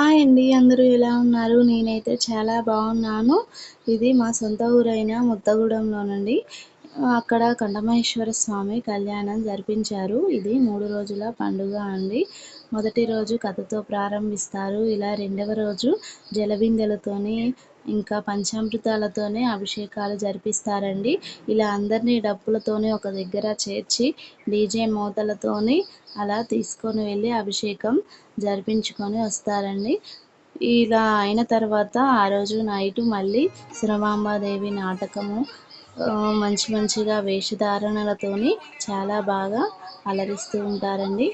Hi అండి అందరూ ఎలా ఉన్నారు? నేనైతే చాలా బాగున్నాను. ఇది మా సొంత ఊరైన ముద్దగూడెంలోనండి అక్కడ కంఠమహేశ్వర స్వామి కళ్యాణం జరిపించారు. ఇది మూడు రోజుల పండుగ అండి. మొదటి రోజు కథతో ప్రారంభిస్తారు. ఇలా రెండవ రోజు జలబిందెలతోని ఇంకా పంచామృతాలతోనే అభిషేకాలు జరిపిస్తారండి. ఇలా అందరినీ డప్పులతోనే ఒక దగ్గర చేర్చి డీజే మూతలతోని అలా తీసుకొని వెళ్ళి అభిషేకం జరిపించుకొని వస్తారండి. ఇలా అయిన తర్వాత ఆ రోజు నైట్ మళ్ళీ సురమాంబాదేవి నాటకము మంచి మంచిగా వేషధారణలతోని చాలా బాగా అలరిస్తూ ఉంటారండి.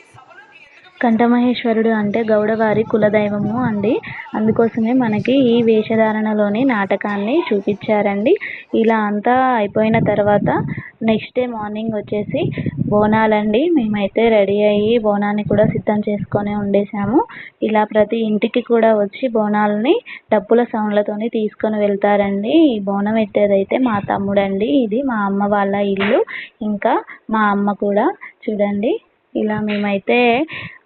కంఠమహేశ్వరుడు అంటే గౌడవారి కులదైవము అండి. అందుకోసమే మనకి ఈ వేషధారణలోని నాటకాన్ని చూపించారండి. ఇలా అంతా అయిపోయిన తర్వాత నెక్స్ట్ డే మార్నింగ్ వచ్చేసి బోనాలండి. మేమైతే రెడీ అయ్యి బోనాన్ని కూడా సిద్ధం చేసుకొని ఉండేసాము ఇలా ప్రతి ఇంటికి కూడా వచ్చి బోనాలని డప్పుల సౌండ్లతోని తీసుకొని వెళ్తారండి. ఈ బోనం ఎత్తేదైతే మా తమ్ముడండి. ఇది మా అమ్మ వాళ్ళ ఇల్లు. ఇంకా మా అమ్మ కూడా చూడండి. ఇలా మేమైతే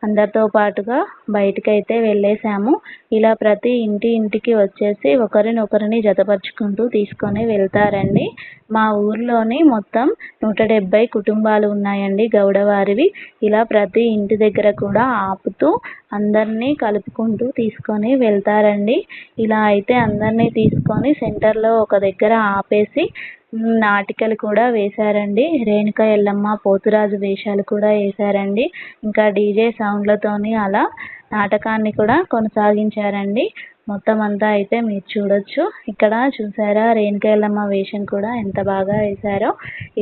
అందరితో పాటుగా బయటకైతే వెళ్ళేసాము ఇలా ప్రతి ఇంటి ఇంటికి వచ్చేసి ఒకరినొకరిని జతపరుచుకుంటూ తీసుకొని వెళ్తారండి. మా ఊర్లోని మొత్తం నూట డెబ్బై కుటుంబాలు ఉన్నాయండి గౌడవారివి. ఇలా ప్రతి ఇంటి దగ్గర కూడా ఆపుతూ అందరినీ కలుపుకుంటూ తీసుకొని వెళ్తారండి. ఇలా అయితే అందరినీ తీసుకొని సెంటర్లో ఒక దగ్గర ఆపేసి నాటికలు కూడా వేశారండి. రేణుక ఎల్లమ్మ పోతురాజు వేషాలు కూడా వేశారండి. ఇంకా డీజే సౌండ్లతోని అలా నాటకాన్ని కూడా కొనసాగించారండి. మొత్తం అంతా అయితే మీరు చూడొచ్చు. ఇక్కడ చూసారా రేణుక వేషం కూడా ఎంత బాగా వేశారో.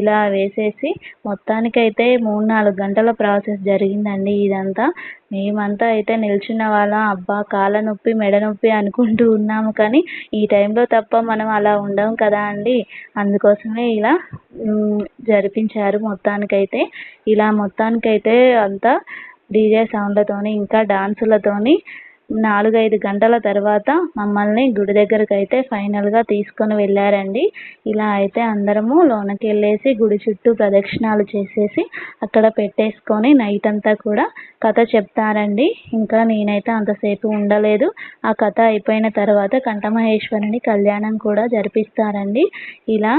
ఇలా వేసేసి మొత్తానికైతే మూడు నాలుగు గంటల ప్రాసెస్ జరిగిందండి ఇదంతా. మేమంతా అయితే నిల్చున్న వాళ్ళం. అబ్బా కాళ్ళ నొప్పి మెడ నొప్పి అనుకుంటూ ఉన్నాము కానీ ఈ టైంలో తప్ప మనం అలా ఉండం కదా అండి. అందుకోసమే ఇలా జరిపించారు మొత్తానికైతే. ఇలా మొత్తానికైతే అంతా డీజే సౌండ్లతోని ఇంకా డాన్సులతోని నాలుగైదు గంటల తర్వాత మమ్మల్ని గుడి దగ్గరకు అయితే ఫైనల్గా తీసుకొని వెళ్ళారండి. ఇలా అయితే అందరము లోనకి వెళ్ళేసి గుడి చుట్టూ ప్రదక్షిణాలు చేసేసి అక్కడ పెట్టేసుకొని నైట్ అంతా కూడా కథ చెప్తారండి. ఇంకా నేనైతే అంతసేపు ఉండలేదు. ఆ కథ అయిపోయిన తర్వాత కంఠమహేశ్వరుని కళ్యాణం కూడా జరిపిస్తారండి. ఇలా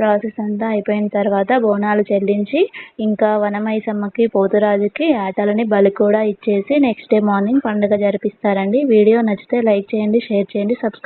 ప్రాసెస్ అంతా అయిపోయిన తర్వాత బోనాలు చెల్లించి ఇంకా వనమైసమ్మకి పోతురాజుకి ఆటలని బలి కూడా ఇచ్చేసి నెక్స్ట్ డే మార్నింగ్ పండుగ జరిపిస్తారండి. వీడియో నచ్చితే లైక్ చేయండి షేర్ చేయండి సబ్స్క్రైబ్